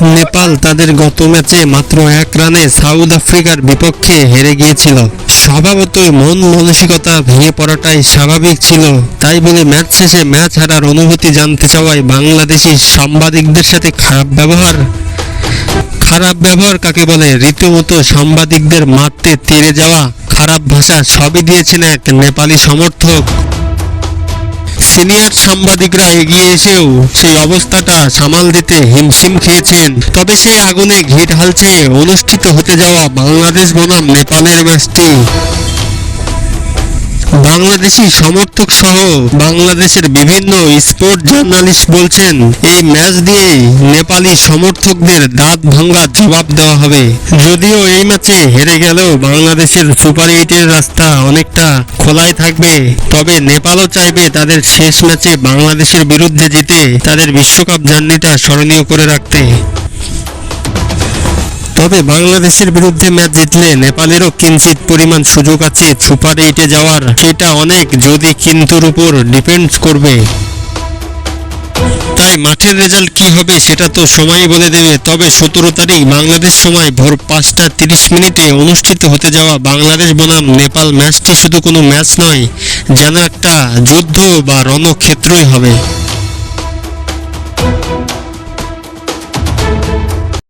নেপাল তাদের গত ম্যাচে মাত্র এক রানে সাউথ আফ্রিকার বিপক্ষে হেরে গিয়েছিল। স্বভাবতই মন মানসিকতা ভেঙে পড়াটাই স্বাভাবিক ছিল। তাই বলে ম্যাচ শেষে ম্যাচ হারার অনুভূতি জানতে চাওয়ায় বাংলাদেশি সাংবাদিকদের সাথে খারাপ ব্যবহার। খারাপ ব্যবহার কাকে বলে? রীতিমতো সাংবাদিকদের মারতে তেড়ে যাওয়া। খারাপ ভাষা সবই দিয়েছেন এক নেপালি সমর্থক। সিনিয়র সাংবাদিকরা এগিয়ে এসেও সেই অবস্থাটা সামাল দিতে হিমশিম খেয়েছেন। তবে সেই আগুনে ঘি ঢালছে অনুষ্ঠিত হতে যাওয়া বাংলাদেশ বনাম নেপালের ম্যাচটি। বাংলাদেশি সমর্থক সহ বাংলাদেশের বিভিন্ন স্পোর্ট জার্নালিস্ট বলছেন, এই ম্যাচ দিয়েই নেপালি সমর্থকদের দাঁত ভাঙ্গা জবাব দেওয়া হবে। যদিও এই ম্যাচে হেরে গেলেও বাংলাদেশের সুপার এইটের রাস্তা অনেকটা খোলাই থাকবে, তবে নেপালও চাইবে তাদের শেষ ম্যাচে বাংলাদেশের বিরুদ্ধে জিতে তাদের বিশ্বকাপ জার্নিটা স্মরণীয় করে রাখতে। তবে বাংলাদেশের বিরুদ্ধে ম্যাচ জিতলে নেপালেরও কিঞ্চিত পরিমাণ সুযোগ আছে সুপার এইটে যাওয়ার। সেটা অনেক, যদি কিন্তুর উপর ডিপেন্ড করবে। তাই মাঠের রেজাল্ট কি হবে সেটা তো সময়ই বলে দেবে। তবে সতেরো তারিখ বাংলাদেশ সময় ভোর পাঁচটা তিরিশ মিনিটে অনুষ্ঠিত হতে যাওয়া বাংলাদেশ বনাম নেপাল ম্যাচটি শুধু কোনো ম্যাচ নয়, যেন একটা যুদ্ধ বা রণক্ষেত্রই হবে।